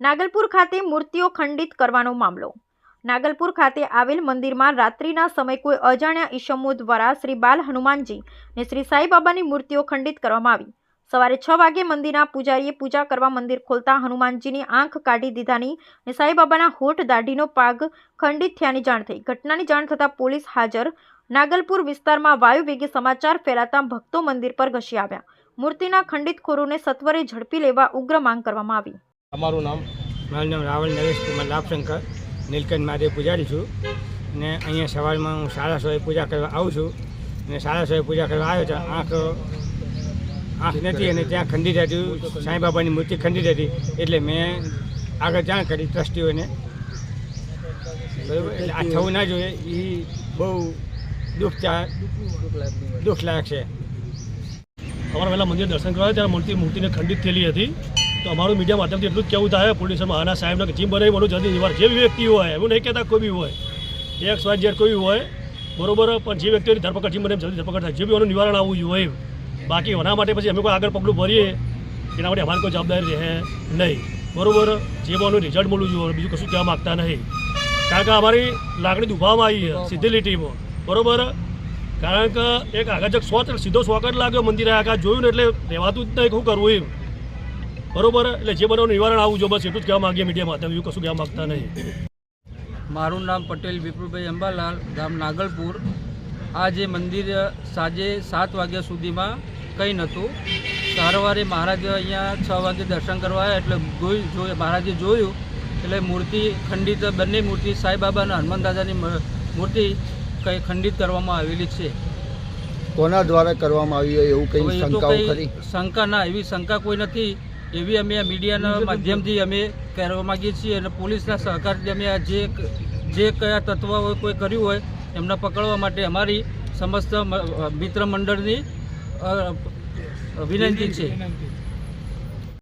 નાગલપુર ખાતે મૂર્તિઓ ખંડિત કરવાનો મામલો. નાગલપુર ખાતે આવેલ મંદિરમાં રાત્રિના સમય કોઈ અજાણ્યા ઈશમો દ્વારા શ્રી બાલ હનુમાનજી ને શ્રી સાંઈબાબાની મૂર્તિઓ ખંડિત કરવામાં આવી. સવારે છ વાગે મંદિરના પૂજારીએ પૂજા કરવા મંદિર ખોલતા હનુમાનજીની આંખ કાઢી દીધાની ને સાંઈબાબાના હોઠ દાઢીનો પાગ ખંડિત થયાની જાણ થઈ. ઘટનાની જાણ થતાં પોલીસ હાજર નાગલપુર વિસ્તારમાં વાયુવેગે સમાચાર ફેલાતા ભક્તો મંદિર પર ઘસી આવ્યા. મૂર્તિના ખંડિત ખોરોને સત્વરે ઝડપી લેવા ઉગ્ર માંગ કરવામાં આવી. અમારું નામ મારું નામ રાવલ નરેશ કુમાર લાભશંકર, નીલકંઠ મહાદેવ પૂજારી છું. ને અહીંયા સવારમાં હું સાડા સોએ પૂજા કરવા આવું છું. અને સાડા સોએ પૂજા કરવા આવ્યો હતો આંખ આંખ નથી અને ત્યાં ખંડી હતી, સાંઈબાબાની મૂર્તિ ખંડી હતી. એટલે મેં આગળ જાણ કરી ટ્રસ્ટીઓને. બરાબર? એટલે આ થવું ના જોઈએ એ બહુ દુઃખ દુઃખલાયક છે. અમારા પહેલાં મંદિર દર્શન કરવા, ત્યારે મૂર્તિ, મૂર્તિને ખંડિત થયેલી હતી. તો અમારું મીડિયા માધ્યમથી એટલું જ કહેવું થાય પોલીસમાં આના સાહેબને જીમ બનાવી મળું જલ્દી નિવાર જે વ્યક્તિ હોય, એવું નહીં કહેતા કોઈ બી હોય. એક્સ વાય ઝેડ કોઈ હોય, બરોબર, પણ જે વ્યક્તિઓની ધરપકડ જીમ બને જલ્દી ધરપકડ થાય, જે બી એનું નિવારણ આવવું જોઈએ બાકી એના માટે પછી અમે કોઈ આગળ પગલું ભરીએ, એના માટે અમારી કોઈ જવાબદારી રહે નહીં. બરોબર, જે બી એનું રિઝલ્ટ મળવું જોઈએ, બીજું કશું કહેવા માગતા નહીં. કારણ કે અમારી લાગણી દુભાવવામાં આવી છે, સીધી લીટીમાં. બરોબર? કારણ કે એક આગળ શોખ સીધો શોકટ લાગ્યો, મંદિરે આગળ જોયું ને એટલે રહેવાતું જ નહીં શું કરવું એમ? બરોબર? એટલે જે બનાવનું નિવારણ આવું જો બસ એટલું જ કહેવા માંગીએ મીડિયા માધ્યમ એવું કશું કહેવા માગતા નહીં. મારું નામ પટેલ વિપુલભાઈ અંબાલાલ ગામ નાગલપુર. આ જે મંદિર સાંજે સાત વાગ્યા સુધીમાં કંઈ નહોતું. સારવારે મહારાજ અહીંયા છ વાગે દર્શન કરવા આવ્યા એટલે જોઈ જોઈ મહારાજે જોયું. એટલે મૂર્તિ ખંડિત બંને મૂર્તિ સાંઈબાબા અને હનુમાન દાદાની મૂર્તિ કંઈ ખંડિત કરવામાં આવેલી છે. કોના દ્વારા કરવામાં આવ્યું હોય એવું કઈ શંકાઓ ખરી? શંકા ના એવી શંકા કોઈ નથી. એવી અમે આ મીડિયાના માધ્યમથી અમે કહેવા માગીએ છીએ અને પોલીસના સહકારથી અમે આ જે જે કયા તત્વ કોઈ કર્યું હોય એમને પકડવા માટે અમારી સમસ્ત મિત્ર મંડળની વિનંતી છે.